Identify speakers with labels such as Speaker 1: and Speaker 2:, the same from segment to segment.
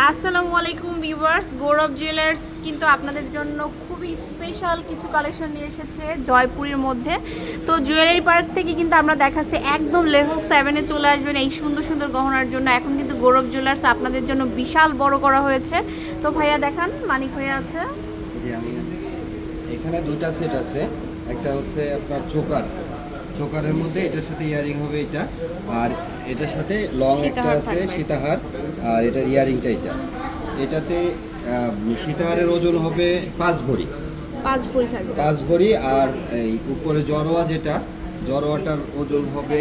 Speaker 1: আসসালামু আলাইকুম ভিউয়ার্স, গৌরব জুয়েলার্স কিন্তু আপনাদের জন্য খুবই স্পেশাল কিছু কালেকশন নিয়ে এসেছে জয়পুরের মধ্যে। তো জুয়েলারি পার্ক থেকে কিন্তু আমরা দেখাচ্ছি একদম লেভেল সেভেনে চলে আসবেন এই সুন্দর সুন্দর গহনার জন্য। এখন কিন্তু গৌরব জুয়েলার্স আপনাদের জন্য বিশাল বড় করা হয়েছে। তো ভাইয়া দেখান, মানিক ভাইয়া আছে।
Speaker 2: এখানে দুইটা সেট আছে। একটা হচ্ছে আপনার চোকার। চোকারের মধ্যে এটার সাথে ইয়ারিং হবে এটা আর এটার সাথে লং একটা আছে সীতাহার আর এটার ইয়ারিংটা এটা। এটাতে সীতাহারের ওজন হবে পাঁচ ভরি।
Speaker 1: পাঁচ ভরি থাকবে।
Speaker 2: পাঁচ ভরি আর এই উপরে জরোয়া যেটা জরোয়াটার ওজন হবে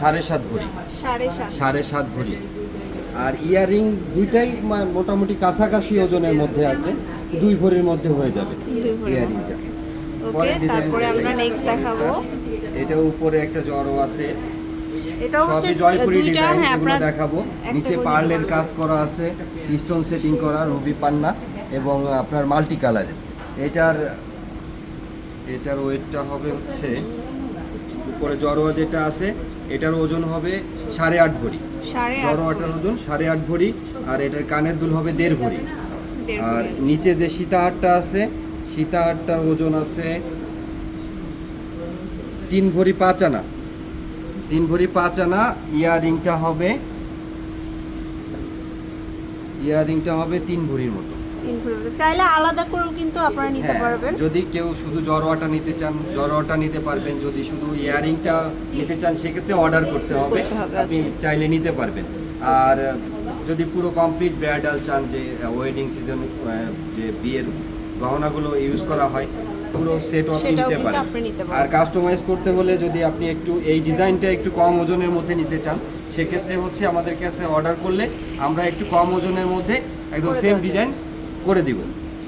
Speaker 2: সাড়ে সাত ভরি।
Speaker 1: সাড়ে সাত।
Speaker 2: সাড়ে সাত ভরি। আর ইয়ারিং দুইটাই মোটামুটি কাছাকাছি ওজনের মধ্যে আছে দুই ভরির মধ্যে হয়ে যাবে ইয়ারিংটা
Speaker 1: ওকে তারপরে আমরা নেক্সট দেখাবো।
Speaker 2: এটা উপরে একটা জড়ো আছে।
Speaker 1: এটাও হচ্ছে
Speaker 2: জয়পুরি
Speaker 1: দুইটা হ্যাঁ
Speaker 2: এগুলো দেখাবো। নিচে পার্লের কাজ করা আছে স্টোন সেটিং করা রুবি পান্না এবং আপনার মাল্টি কালারের এটার এটার ওয়েটটা হবে হচ্ছে উপরে জড়োয়া যেটা আছে এটার ওজন হবে সাড়ে আট ভরি। জড়োয়াটার ওজন সাড়ে আট ভরি আর এটার কানের দুল হবে দেড় ভরি। আর নিচে যে সীতাহারটা আছে সীতাহারটার ওজন আছে তিন ভরি পাঁচ আনা। তিন ভরি পাঁচ আনা ইয়ারিংটা হবে ইয়ারিংটা হবে তিন ভরির মতো।
Speaker 1: চাইলে আলাদা করেও কিন্তু আপনারা নিতে
Speaker 2: হ্যাঁ,
Speaker 1: পারবেন।
Speaker 2: যদি কেউ শুধু জড়োয়াটা নিতে চান নিতে পারবেন। যদি শুধু ইয়ারিংটা নিতে চান সেক্ষেত্রে অর্ডার করতে হবে। আপনি
Speaker 1: আচ্ছা।
Speaker 2: চাইলে নিতে পারবেন। আর যদি পুরো কমপ্লিট ব্রাইডাল চান যে ওয়েডিং সিজন যে বিয়ের গহনাগুলো ইউজ করা হয় পুরো সেট
Speaker 1: অফ
Speaker 2: নিতে পারেন। আর কাস্টমাইজ করতে হলে যদি আপনি একটু এই ডিজাইনটা একটু কম ওজনের মধ্যে নিতে চান সেক্ষেত্রে হচ্ছে আমাদের কাছে অর্ডার করলে আমরা একটু কম ওজনের মধ্যে একদম সেম ডিজাইন করে দিব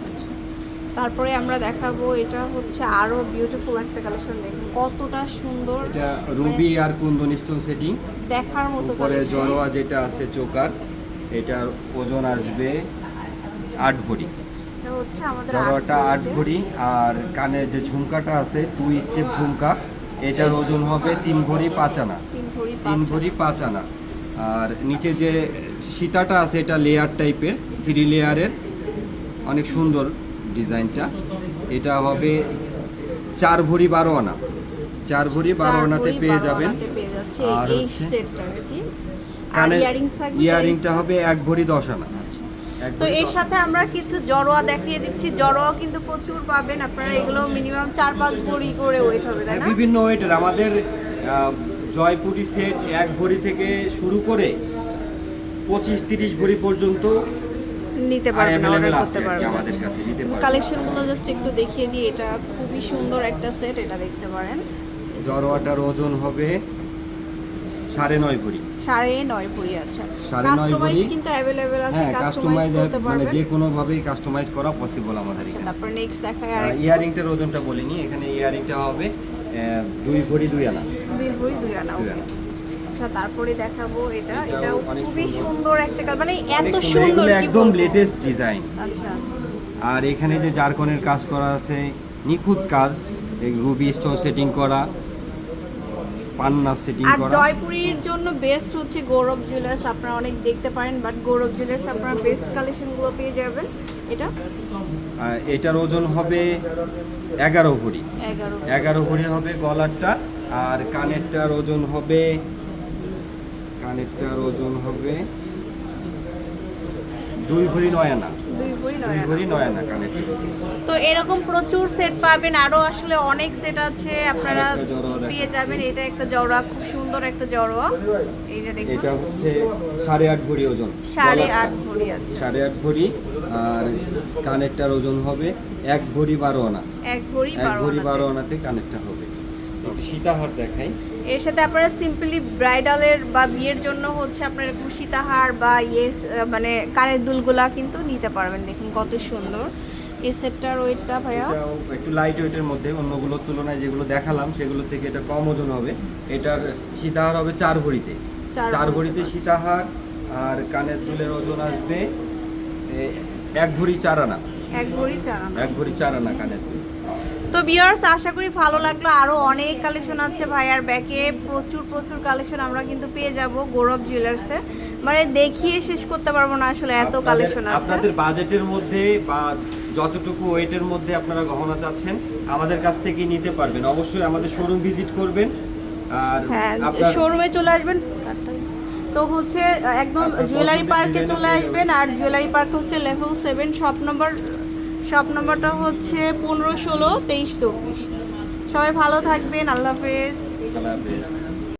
Speaker 1: আচ্ছা। তারপরে আমরা দেখাবো এটা হচ্ছে আরও বিউটিফুল একটা কালেকশন দেখুন কতটা সুন্দর।
Speaker 2: এটা রুবি আর কুন্দন স্টোন সেটিং
Speaker 1: দেখার মতো
Speaker 2: উপরে জরোয়া যেটা আছে চোকার এটার ওজন আসবে আট ভরি।
Speaker 1: এটা হচ্ছে আমাদের
Speaker 2: জড়োয়াটা আট ভরি আর কানের যে ঝুমকাটা আছে টু স্টেপ ঝুমকা এটার ওজন হবে তিন ভরি পাঁচ আনা।
Speaker 1: তিন ভরি পাঁচ
Speaker 2: আনা। আর নিচে যে সীতাটা আছে এটা লেয়ার টাইপের থ্রি লেয়ারের অনেক সুন্দর ডিজাইনটা। এটা হবে চার ভরি বারো আনা। চার ভরি বারো আনাতে পেয়ে যাবেন। আর হচ্ছে
Speaker 1: সেটটা আর কি আর
Speaker 2: কানে
Speaker 1: ইয়ারিংস থাকবে
Speaker 2: ইয়ারিংটা হবে এক ভরি দশ আনা।
Speaker 1: আচ্ছা। তো এর সাথে আমরা কিছু জড়োয়া দেখিয়ে দিচ্ছি। জড়োয়া কিন্তু প্রচুর পাবেন। আপনারা এগুলো মিনিমাম চার পাঁচ ভরি করে ওয়েট হবে তাই
Speaker 2: হ্যাঁ,
Speaker 1: না?
Speaker 2: বিভিন্ন ওয়েটের আমাদের জয়পুরি সেট এক ভরি থেকে শুরু করে পঁচিশ তিরিশ ভরি পর্যন্ত
Speaker 1: নিতে পারবেন অর্ডার করতে পারবেন। কালেকশনগুলো জাস্ট একটু দেখিয়ে দিই। এটা খুবই সুন্দর একটা সেট এটা দেখতে পারেন।
Speaker 2: জড়োয়াটার ওজন হবে সাড়ে নয় ভরি।
Speaker 1: সাড়ে নয় ভরি আছে
Speaker 2: সাড়ে নয় ভরি।
Speaker 1: কিন্তু অ্যাভেলেবেল আছে
Speaker 2: হ্যাঁ
Speaker 1: কাস্টমাইজ করতে
Speaker 2: মানে যে কোনোভাবেই কাস্টমাইজ করা পসিবল আমাদের
Speaker 1: আচ্ছা
Speaker 2: এখানে।
Speaker 1: তারপর নেক্সট দেখায় আর
Speaker 2: ইয়ারিংটার ওজনটা বলিনি এখানে ইয়ারিংটা হবে দুই ভরি দুই আনা।
Speaker 1: দুই ভরি দুই আনা ওকে। আচ্ছা তারপরে দেখাবো এটা।
Speaker 2: এটাও
Speaker 1: এটাও খুবই
Speaker 2: সুন্দর।
Speaker 1: একটা কালার মানে এত
Speaker 2: সুন্দর। একদম লেটেস্ট ডিজাইন
Speaker 1: আচ্ছা।
Speaker 2: আর এখানে যে জারকনের কাজ করা আছে নিখুঁত কাজ রুবি স্টোন সেটিং করা পান্না সেটিং
Speaker 1: আর জয়পুরীর জন্য বেস্ট হচ্ছে গৌরব জুয়েলার্স আপনারা অনেক দেখতে পারেন বাট গৌরব জুয়েলার্স আপনারা বেস্ট কালেকশনগুলো পেয়ে যাবেন। এটা?
Speaker 2: এটার ওজন হবে এগারো ভরি।
Speaker 1: এগারো
Speaker 2: ভরি হবে গলারটা আর কানেরটার ওজন হবে কানেরটার ওজন হবে দুই ভরি নয় আনা।
Speaker 1: দুই ভরি নয় তো এরকম প্রচুর সেট পাবেন আরও আসলে অনেক সেট আছে আপনারা পেয়ে যাবেন এটা একটা জড়োয়া খুব সুন্দর একটা জড়োয়া এই যে দেখুন।
Speaker 2: এটা হচ্ছে সাড়ে আট ভরি ওজন।
Speaker 1: সাড়ে আট ভরি আছে
Speaker 2: সাড়ে আট ভরি আর কানেরটার ওজন হবে এক ভরি বারো আনা।
Speaker 1: এক ভরি বারো আনাতে।
Speaker 2: কানেরটা হবে। একটু সীতাহার দেখাই।
Speaker 1: এর সাথে আপনারা সিম্পলি ব্রাইডালের বা বিয়ের জন্য হচ্ছে আপনার এরকম সীতাহার বা ইয়ে মানে কানের দুলগুলা কিন্তু নিতে পারবেন। দেখুন কত সুন্দর। এই সেটটার ওয়েটটা ভাইয়া?
Speaker 2: একটু লাইট ওয়েটের মধ্যে অন্যগুলোর তুলনায় যেগুলো দেখালাম সেগুলো থেকে এটা কম ওজন হবে। এটার সীতাহার হবে চার ভরিতে।
Speaker 1: চার ভরিতে।
Speaker 2: সীতাহার আর কানের দুলের ওজন আসবে এক ভরি চার আনা।
Speaker 1: এক ভরি চার আনা।
Speaker 2: এক ভরি চার আনা কানের দুল।
Speaker 1: তো বিয়ার্স আশা করি ভালো লাগল। আরও অনেক কালেকশন আছে ভাইয়ার ব্যাকে প্রচুর প্রচুর কালেকশন আমরা কিন্তু পেয়ে যাব গৌরব জুয়েলার্সে মানে দেখিয়ে শেষ করতে পারব না আসলে এত কালেকশন আছে।
Speaker 2: আপনাদের বাজেটের মধ্যে বা যতটুকু ওয়েটের মধ্যে আপনারা গহনা চাচ্ছেন আমাদের কাছ থেকে নিতে পারবেন। অবশ্যই আমাদের শোরুম ভিজিট করবেন। আর
Speaker 1: হ্যাঁ শোরুমে চলে আসবেন। তো হচ্ছে একদম জুয়েলারি পার্কে চলে আসবেন। আর জুয়েলারি পার্ক হচ্ছে level seven shop number shop নম্বরটা হচ্ছে পনেরো ষোলো তেইশ চব্বিশ সবাই ভালো থাকবেন
Speaker 2: আল্লাহ হাফেজ।